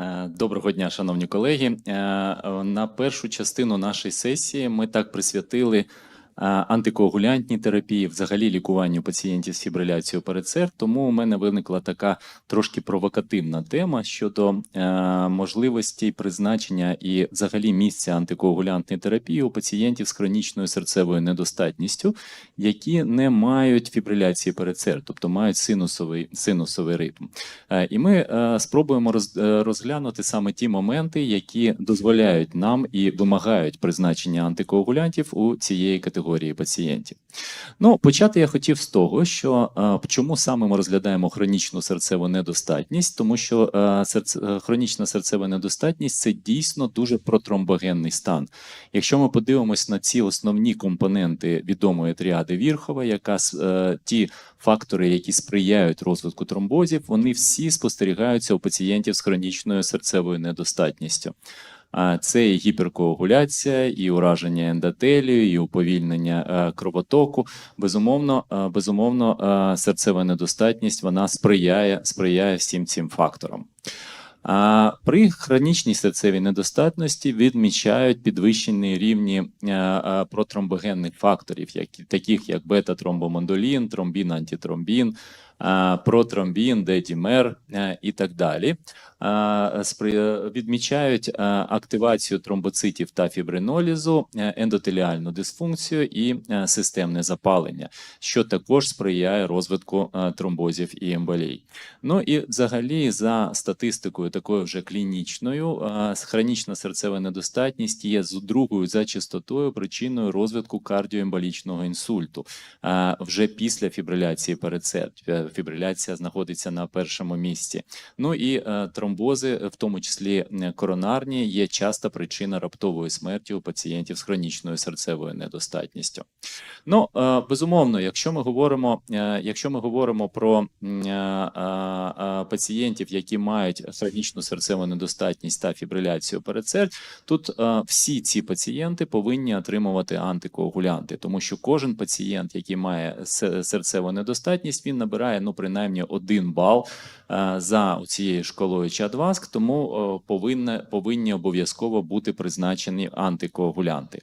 Е, Доброго дня, шановні колеги. Е, На першу частину нашої сесії ми так присвятили антикоагулянтній терапії, взагалі лікуванню пацієнтів з фібриляцією передсерд. Тому у мене виникла така трошки провокативна тема щодо е, можливості призначення і взагалі місця антикоагулянтної терапії у пацієнтів з хронічною серцевою недостатністю, які не мають фібриляції передсерд, тобто мають синусовий, синусовий ритм. Е, І ми е, спробуємо роз- розглянути саме ті моменти, які дозволяють нам і вимагають призначення антикоагулянтів у цієї категорії пацієнтів. Ну, почати я хотів з того, що е, чому саме ми розглядаємо хронічну серцеву недостатність, тому що е, серце, е, хронічна серцева недостатність це дійсно дуже протромбогенний стан. Якщо ми подивимось на ці основні компоненти відомої тріади Вірхова, яка ті фактори, які сприяють розвитку тромбозів, вони всі спостерігаються у пацієнтів з хронічною серцевою недостатністю. Це і гіперкоагуляція, і ураження ендотелію, і уповільнення е, кровотоку. Безумовно, е, безумовно, е, серцева недостатність вона сприяє, сприяє всім цим факторам. А при хронічній серцевій недостатності відмічають підвищені рівні протромбогенних факторів, які, таких як бета-тромбомондолін, тромбін, антитромбін, е, протромбін, дедімер е, і так далі. Е, Відмічають активацію тромбоцитів та фібринолізу, ендотеліальну дисфункцію і системне запалення, що також сприяє розвитку тромбозів і емболій. Ну і взагалі, за статистикою такою вже клінічною, хронічна серцева недостатність є з другою за частотою причиною розвитку кардіоемболічного інсульту вже після фібриляції Фібриляція знаходиться на першому місці. Ну і е, тромбози, в тому числі коронарні, є часта причина раптової смерті у пацієнтів з хронічною серцевою недостатністю. Ну, е, безумовно, якщо ми говоримо, е, якщо ми говоримо про пацієнтів, які мають хронічну серцеву недостатність та фібриляцію передсердь, тут всі ці пацієнти повинні отримувати антикоагулянти, тому що кожен пацієнт, який має серцеву недостатність, він набирає ну принаймні один бал е, за цією шкалою Чадваск, тому е, повинні, повинні обов'язково бути призначені антикоагулянти.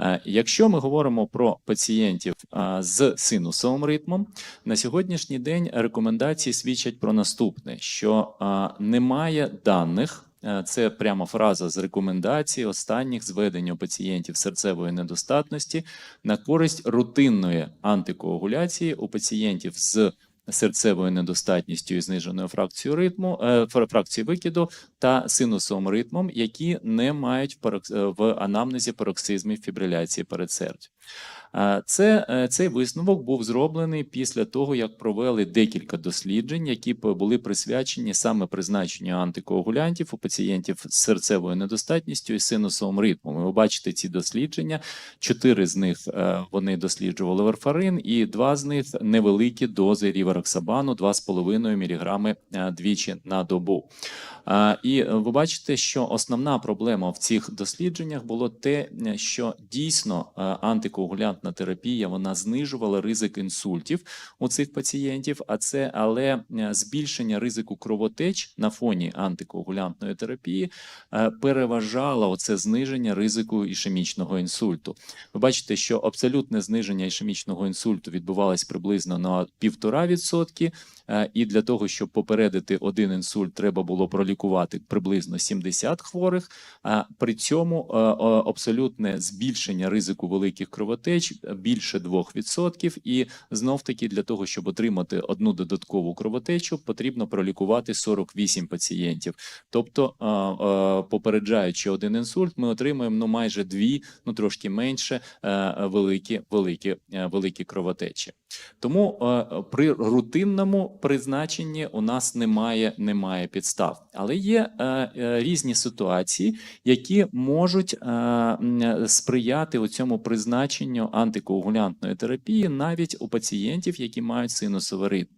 Е, Якщо ми говоримо про пацієнтів з синусовим ритмом, на сьогоднішній день рекомендації свідчать про наступне: що немає даних. Це прямо фраза з рекомендацій останніх зведень у пацієнтів серцевої недостатності на користь рутинної антикоагуляції у пацієнтів з серцевою недостатністю і зниженою фракцією ритму, е, фракцією викиду та синусовим ритмом, які не мають е, в анамнезі пароксизмів фібриляції передсердь. Е, Це, цей висновок був зроблений після того, як провели декілька досліджень, які були присвячені саме призначенню антикоагулянтів у пацієнтів з серцевою недостатністю і синусовим ритмом. Ви бачите ці дослідження. Чотири з них вони досліджували варфарин, і два з них невеликі дози рівароксабану 2,5 мг е, двічі на добу. І е, ви бачите, що основна проблема в цих дослідженнях було те, е, що дійсно е, антикоагулянтна терапія вона знижувала ризик інсультів у цих пацієнтів, а це але е, збільшення ризику кровотеч на фоні антикоагулянтної терапії е, переважало оце зниження ризику ішемічного інсульту. Ви бачите, що абсолютне зниження ішемічного інсульту відбувалось приблизно на 1,5%, Е, І для того, щоб попередити один інсульт, треба було пролікувати приблизно 70 хворих. При цьому е, абсолютне збільшення ризику великих кровотеч більше 2%. І знов таки для того, щоб отримати одну додаткову кровотечу, потрібно пролікувати 48 пацієнтів. Тобто, е, попереджаючи один інсульт, ми отримуємо ну майже дві, ну трошки менше великі, великі, великі кровотечі. Тому е, при рутинному призначенні у нас немає, немає підстав, але є е, е, різні ситуації, які можуть е, сприяти у цьому призначенню антикоагулянтної терапії навіть у пацієнтів, які мають синусовий ритм.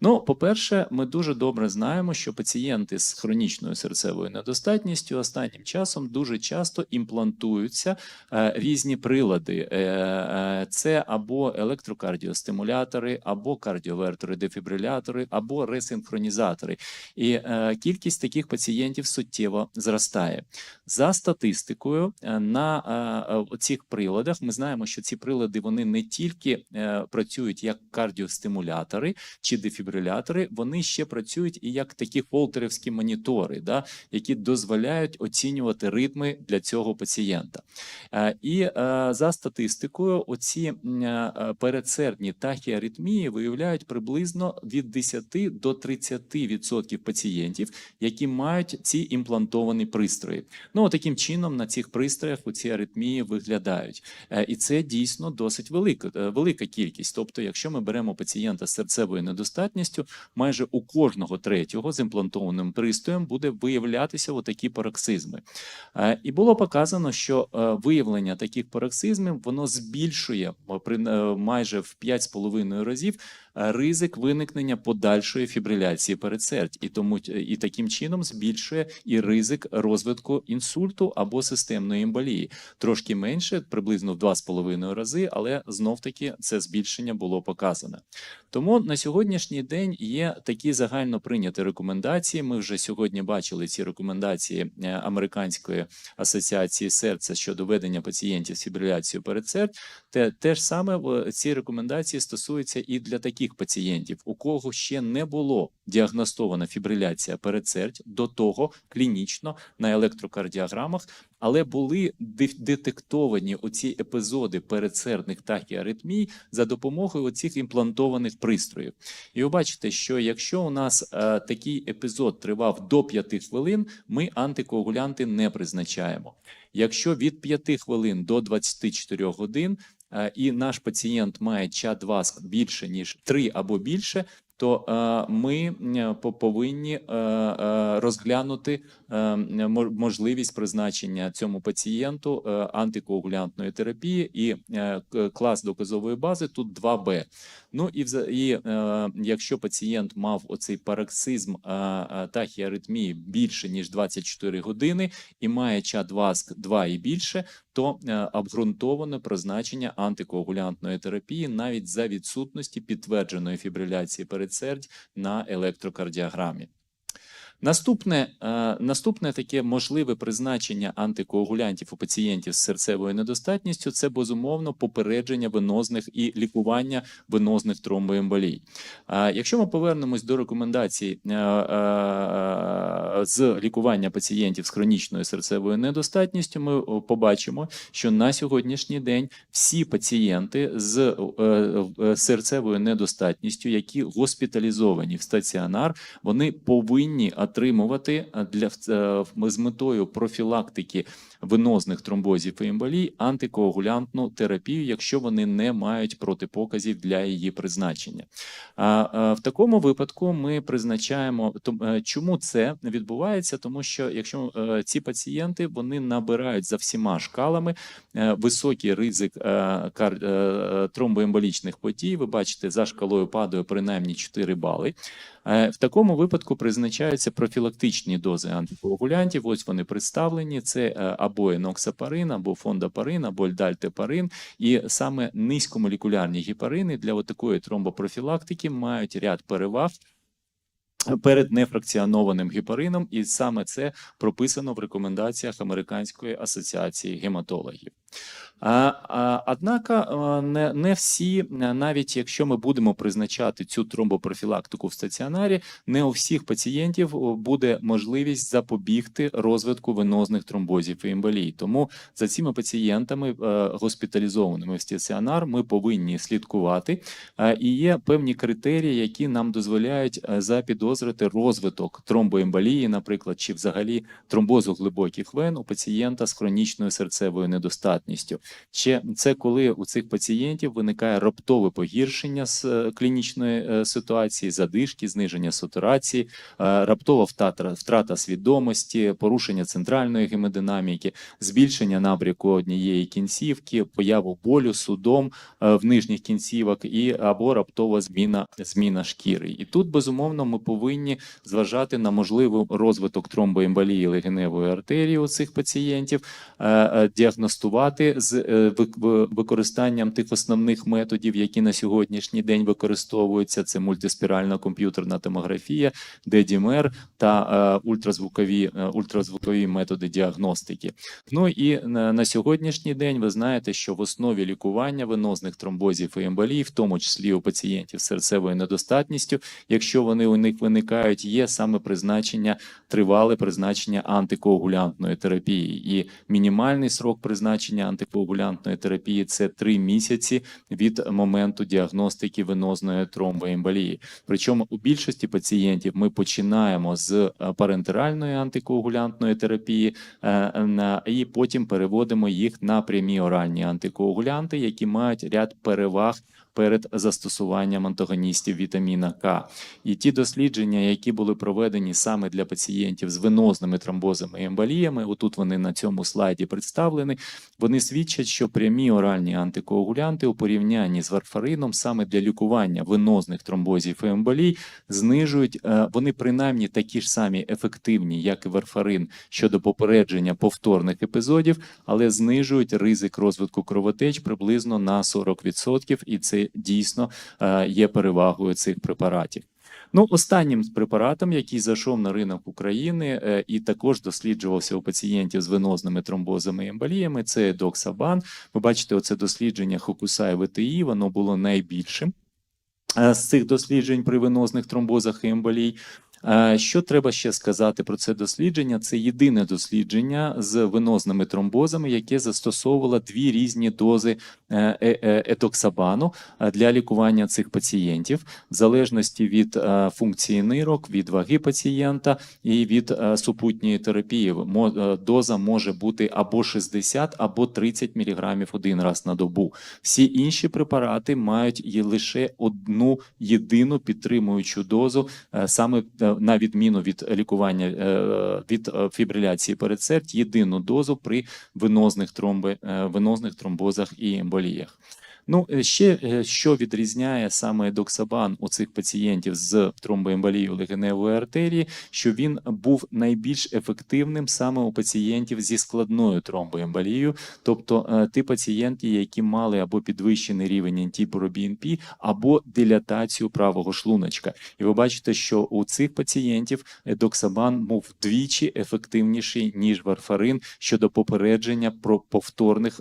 Ну, по-перше, ми дуже добре знаємо, що пацієнти з хронічною серцевою недостатністю останнім часом дуже часто імплантуються е, різні прилади. Е, е, це або електрокардіостимулятори, або кардіовертори, дефібрилятори, або ресинхронізатори. І е, кількість таких пацієнтів суттєво зростає. За статистикою, е, на е, цих приладах ми знаємо, що ці прилади вони не тільки е, працюють як кардіостимулятори чи дефібрилятори, вони ще працюють і як такі фолтерівські монітори, да, які дозволяють оцінювати ритми для цього пацієнта. Е, І е, за статистикою, оці е, передсердні тахіаритмії виявляють приблизно від 10 до 30% пацієнтів, які мають ці імплантовані пристрої. Ну, таким чином на цих пристроях ці аритмії виглядають. Е, І це дійсно досить велика, е, велика кількість. Тобто, якщо ми беремо пацієнта з серцевою недостатністю, майже у кожного третього з імплантованим пристроєм буде виявлятися отакі пароксизми. Е, І було показано, що виявлення таких пароксизмів воно збільшує майже в 5,5 разів е, ризик виникнення подальшої фібриляції передсердь, і тому і таким чином збільшує і ризик розвитку інсульту або системної емболії. Трошки менше, приблизно в 2,5 рази, але знов таки це збільшення було показане. Тому на сьогоднішній день є такі загально прийняті рекомендації. Ми вже сьогодні бачили ці рекомендації е, Американської асоціації серця щодо ведення пацієнтів з фібриляцією передсердь. Те, те ж саме ці рекомендації стосуються і для таких пацієнтів, у кого ще не було діагностована фібриляція передсердь до того клінічно на електрокардіограмах, але були детектовані оці епізоди передсердних тахіаритмій за допомогою оцих імплантованих пристроїв. І ви бачите, що якщо у нас е, такий епізод тривав до 5 хвилин, ми антикоагулянти не призначаємо. Якщо від 5 хвилин до 24 годин і наш пацієнт має ча 2 більше ніж 3 або більше, то е, ми е, повинні е, розглянути можливість призначення цьому пацієнту антикоагулянтної терапії і клас доказової бази тут 2Б. Ну і, і якщо пацієнт мав оцей пароксизм тахіаритмії більше ніж 24 години і має чат ВАСК 2 і більше, то обґрунтоване призначення антикоагулянтної терапії навіть за відсутності підтвердженої фібриляції передсердь на електрокардіограмі. Наступне, е, наступне таке можливе призначення антикоагулянтів у пацієнтів з серцевою недостатністю це безумовно попередження венозних і лікування венозних тромбоемболій. Якщо ми повернемось до рекомендацій е, е, з лікування пацієнтів з хронічною серцевою недостатністю, ми побачимо, що на сьогоднішній день всі пацієнти з серцевою недостатністю, які госпіталізовані в стаціонар, вони повинні отримувати е, для е, з метою профілактики венозних тромбозів і емболій антикоагулянтну терапію, якщо вони не мають протипоказів для її призначення. В такому випадку ми призначаємо е, чому це відбувається, тому що якщо е, ці пацієнти вони набирають за всіма шкалами е, високий ризик тромбоемболічних подій, ви бачите, за шкалою падає принаймні 4 бали. В такому випадку призначаються профілактичні дози антикоагулянтів. Ось вони представлені: це е, або еноксапарин, або фондапарин, або льдальтепарин. І саме низькомолекулярні гепарини для такої тромбопрофілактики мають ряд переваг. Перед нефракціонованим гепарином, і саме це прописано в рекомендаціях Американської асоціації гематологів. Однако не, всі, навіть якщо ми будемо призначати цю тромбопрофілактику в стаціонарі, не у всіх пацієнтів буде можливість запобігти розвитку венозних тромбозів і емболій. Тому за цими пацієнтами, е, госпіталізованими в стаціонар, ми повинні слідкувати. Е, І є певні критерії, які нам дозволяють е, запідозрити розвиток тромбоемболії, наприклад, чи взагалі тромбозу глибоких вен у пацієнта з хронічною серцевою недостатністю. Ще це коли у цих пацієнтів виникає раптове погіршення з е, клінічної е, ситуації, задишки, зниження сатурації, е, раптова втрата, втрата свідомості, порушення центральної гемодинаміки, збільшення набряку однієї кінцівки, появу болю, судом в нижніх кінцівок і або раптова зміна зміна шкіри. І тут безумовно ми повинні зважати на можливий розвиток тромбоемболії легеневої артерії у цих пацієнтів, діагностувати з е, використанням тих основних методів, які на сьогоднішній день використовуються. Це мультиспіральна комп'ютерна томографія, ДДМР та е, ультразвукові, е, ультразвукові методи діагностики. Ну і на сьогоднішній день ви знаєте, що в основі лікування венозних тромбозів і емболій, в тому числі у пацієнтів з серцевою недостатністю, якщо вони у них виникають, є саме призначення тривале призначення антикоагулянтної терапії. І мінімальний срок призначення антикоагулянтної терапії це 3 місяці від моменту діагностики венозної тромбоемболії. Причому у більшості пацієнтів ми починаємо з е, парентеральної антикоагулянтної терапії е, і потім переводимо їх на прямі оральні антикоагулянти, які мають ряд переваг перед застосуванням антагоністів вітаміна К. І ті дослідження, які були проведені саме для пацієнтів з венозними тромбозами і емболіями, отут вони на цьому слайді представлені, вони свідчать, що прямі оральні антикоагулянти у порівнянні з варфарином саме для лікування венозних тромбозів і емболій знижують, е, вони принаймні такі ж самі ефективні, як і варфарин щодо попередження повторних епізодів, але знижують ризик розвитку кровотеч приблизно на 40%, і це дійсно е, є перевагою цих препаратів. Ну, останнім препаратом, який зайшов на ринок України е, і також досліджувався у пацієнтів з венозними тромбозами і емболіями, це доксабан. Ви бачите, оце дослідження Хокуса і ВТІ, воно було найбільшим е, з цих досліджень при венозних тромбозах і емболій. Е, Що треба ще сказати про це дослідження? Це єдине дослідження з венозними тромбозами, яке застосовувало дві різні дози е, е, етоксабану для лікування цих пацієнтів, в залежності від функції нирок, від ваги пацієнта і від супутньої терапії. Доза може бути або 60, або 30 мг один раз на добу. Всі інші препарати мають лише одну єдину підтримуючу дозу, саме на відміну від лікування е, від е, фібриляції передсердь, єдину дозу при венозних тромби, е, венозних тромбозах і емболіях. Ну, е, ще е, що відрізняє саме доксабан у цих пацієнтів з тромбоемболією легеневої артерії, що він був найбільш ефективним саме у пацієнтів зі складною тромбоемболією, тобто е, ті пацієнти, які мали або підвищений рівень антибробінпі, або дилатацію правого шлуночка. І ви бачите, що у цих пацієнтів доксабан був вдвічі ефективніший ніж варфарин щодо попередження про повторних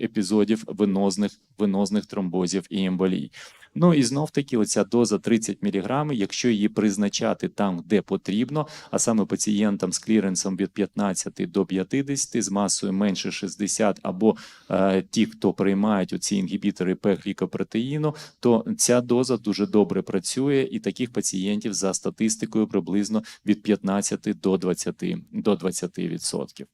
епізодів венозних венозних тромбозів і емболій. Ну і знов таки, оця доза 30 мг, якщо її призначати там, де потрібно, а саме пацієнтам з кліренсом від 15 до 50, з масою менше 60, або е, ті, хто приймають оці інгібітори П-глікопротеїну, то ця доза дуже добре працює, і таких пацієнтів за статистикою приблизно від 15 до 20, до 20%.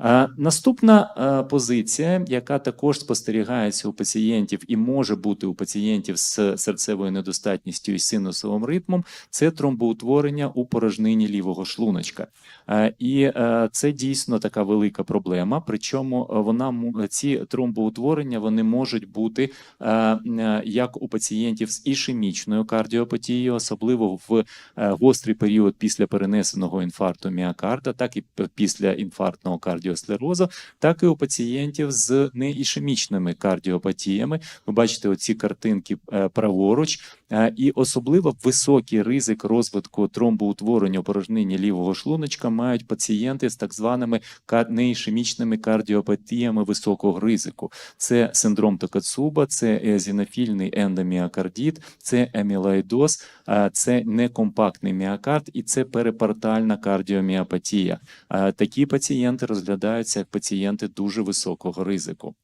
Е, Наступна е, позиція, яка також спостерігається у пацієнтів і може бути у пацієнтів з серцевою недостатністю і синусовим ритмом, це тромбоутворення у порожнині лівого шлуночка. Е, І це дійсно така велика проблема. Причому вона ці тромбоутворення вони можуть бути як у пацієнтів з ішемічною кардіопатією, особливо в гострий період після перенесеного інфаркту міокарда, так і після інфарктного кардіосклерозу, так і у пацієнтів з неішемічними кардіопатіями. Ви бачите оці картинки е, праворуч, Е, і особливо високий ризик розвитку тромбоутворення порожнині лівого шлуночка мають пацієнти з так званими неішемічними кардіопатіями високого ризику. Це синдром Токацуба, це еозінофільний ендоміокардит, це емілоїдоз, е, це некомпактний міокард і це перипартальна кардіоміопатія. Такі пацієнти розглядаються як пацієнти дуже високого ризику.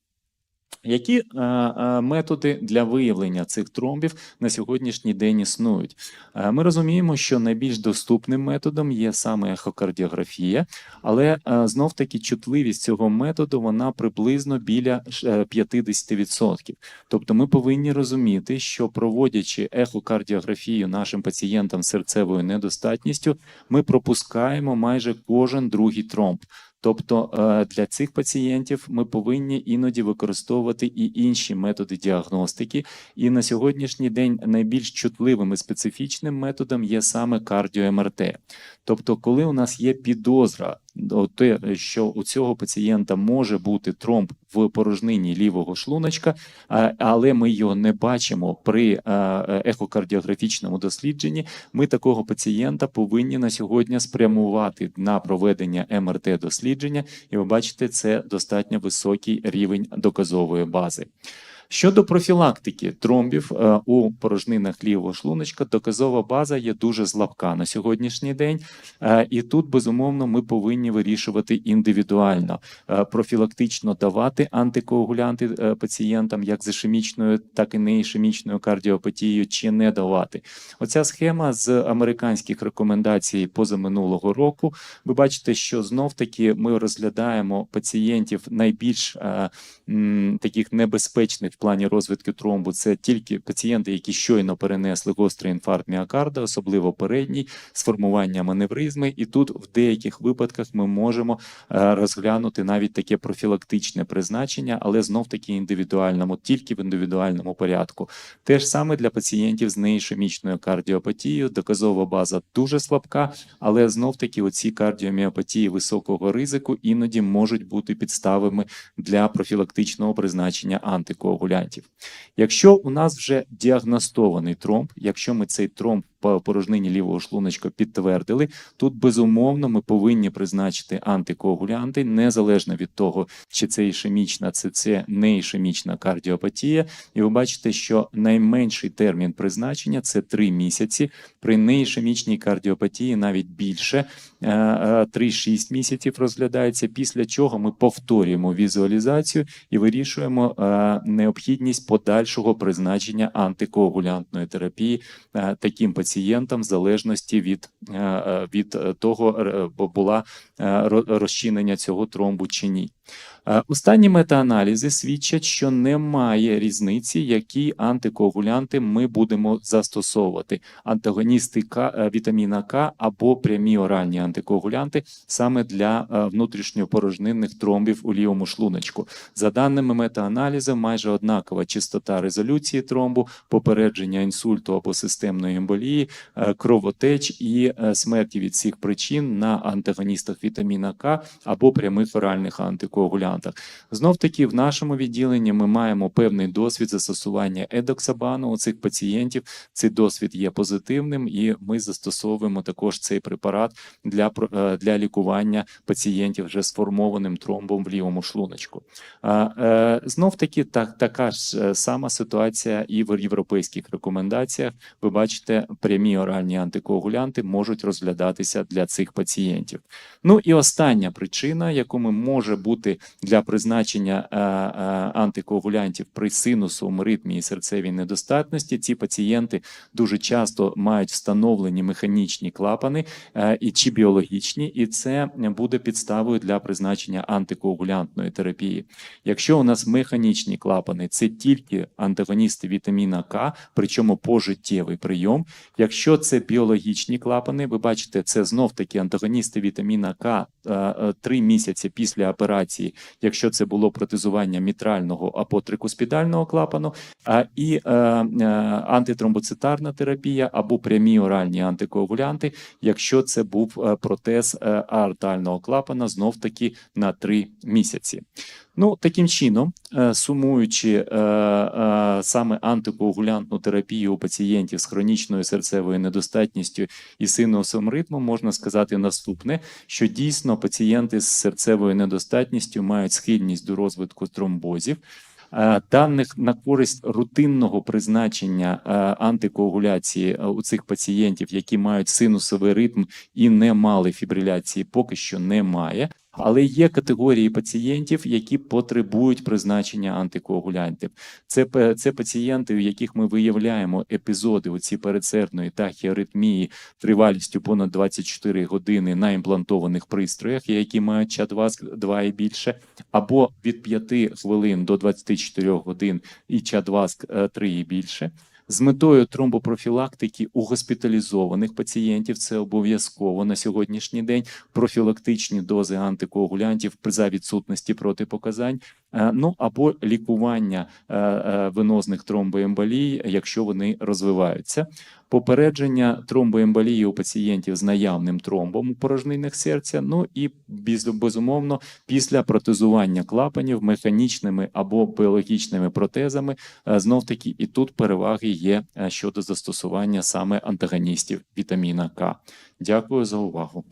Які е, е, методи для виявлення цих тромбів на сьогоднішній день існують? Е, ми розуміємо, що найбільш доступним методом є саме ехокардіографія, але е, знов таки чутливість цього методу вона приблизно біля е, 50%. Тобто ми повинні розуміти, що проводячи ехокардіографію нашим пацієнтам з серцевою недостатністю, ми пропускаємо майже кожен другий тромб. Тобто е, для цих пацієнтів ми повинні іноді використовувати і інші методи діагностики. І на сьогоднішній день найбільш чутливим і специфічним методом є саме кардіо-МРТ. Тобто, коли у нас є підозра, те, що у цього пацієнта може бути тромб в порожнині лівого шлуночка, але ми його не бачимо при е, ехокардіографічному дослідженні, ми такого пацієнта повинні на сьогодні спрямувати на проведення МРТ дослідження, і ви бачите, це достатньо високий рівень доказової бази. Щодо профілактики тромбів е, у порожнинах лівого шлуночка, доказова база є дуже слабка на сьогоднішній день, Е, і тут безумовно ми повинні вирішувати індивідуально, Е, профілактично давати антикоагулянти пацієнтам як з ішемічною, так і неішемічною кардіопатією, чи не давати. Оця схема з американських рекомендацій позаминулого року. Ви бачите, що знов таки ми розглядаємо пацієнтів найбільш таких небезпечних плані розвитку тромбу. Це тільки пацієнти, які щойно перенесли гострий інфаркт міокарда, особливо передній, з формуванням аневризми. І тут в деяких випадках ми можемо е, розглянути навіть таке профілактичне призначення, але знов таки індивідуальному, тільки в індивідуальному порядку. Те ж саме для пацієнтів з неішемічною кардіопатією. Доказова база дуже слабка, але знов таки оці кардіоміопатії високого ризику іноді можуть бути підставами для профілактичного призначення антикоагулянтів. Якщо у нас вже діагностований тромб, якщо ми цей тромб порожнині лівого шлуночка підтвердили, тут безумовно ми повинні призначити антикоагулянти незалежно від того, чи це ішемічна, чи це не ішемічна кардіопатія. І ви бачите, що найменший термін призначення це 3 місяці. При неішемічній кардіопатії навіть більше е, е, 3-6 місяців розглядається. Після чого ми повторюємо візуалізацію і вирішуємо е, необхідність подальшого призначення антикоагулянтної терапії е, таким пацієнтам в залежності від, е, е, від того, е, була розчинення цього тромбу чи ні. Е, Останні метааналізи свідчать, що немає різниці, які антикоагулянти ми будемо застосовувати: антагоністи К, е, вітаміна К або прямі оральні антикоагулянти саме для е, внутрішньопорожнинних тромбів у лівому шлуночку. За даними метааналізу, майже однакова частота резолюції тромбу, попередження інсульту або системної емболії, кровотеч і смерті від цих причин на антагоністах вітаміна К або прямих оральних антикоагулянтах. Знов таки, в нашому відділенні ми маємо певний досвід застосування едоксабану у цих пацієнтів. Цей досвід є позитивним, і ми застосовуємо також цей препарат для, е, для лікування пацієнтів вже сформованим тромбом в лівому шлуночку. Е, Знов таки, так, така ж е, сама ситуація і в європейських рекомендаціях. Ви бачите, прямі оральні антикоагулянти можуть розглядатися для цих пацієнтів. Ну і остання причина, якому може бути для призначення е, е, антикоагулянтів при синусовому ритмі і серцевій недостатності, ці пацієнти дуже часто мають встановлені механічні клапани е, і чи біологічні, і це буде підставою для призначення антикоагулянтної терапії. Якщо у нас механічні клапани, це тільки антагоністи вітаміна К, причому пожиттєвий прийом. Якщо це біологічні клапани, ви бачите, це знов таки антагоністи вітаміна К три місяці після операції, якщо це було протезування мітрального або трикоспідального клапану, а і е, е, антитромбоцитарна терапія або прямі оральні антикоагулянти, якщо це був е, протез е, аортального клапана, знов таки на три місяці. Ну, таким чином, е, сумуючи е, е, саме антикоагулянтну терапію у пацієнтів з хронічною серцевою недостатністю і синусовим ритмом, можна сказати наступне: що дійсно пацієнти з серцевою недостатністю мають схильність до розвитку тромбозів. Даних на користь рутинного призначення антикоагуляції у цих пацієнтів, які мають синусовий ритм і не мали фібриляції, поки що немає. Але є категорії пацієнтів, які потребують призначення антикоагулянтів. Це, це пацієнти, у яких ми виявляємо епізоди оці передсердної тахіаритмії тривалістю понад 24 години на імплантованих пристроях, які мають ЧАД-2 і більше, або від 5 хвилин до 24 годин і ЧАД-2 3 і більше. З метою тромбопрофілактики у госпіталізованих пацієнтів. Це обов'язково на сьогоднішній день. Профілактичні дози антикоагулянтів за відсутності протипоказань, ну або лікування е, е, венозних тромбоемболій, якщо вони розвиваються. Попередження тромбоемболії у пацієнтів з наявним тромбом у порожнинах серця. Ну і безумовно, після протезування клапанів механічними або біологічними протезами, знов таки і тут переваги є е, щодо застосування саме антагоністів вітаміна К. Дякую за увагу.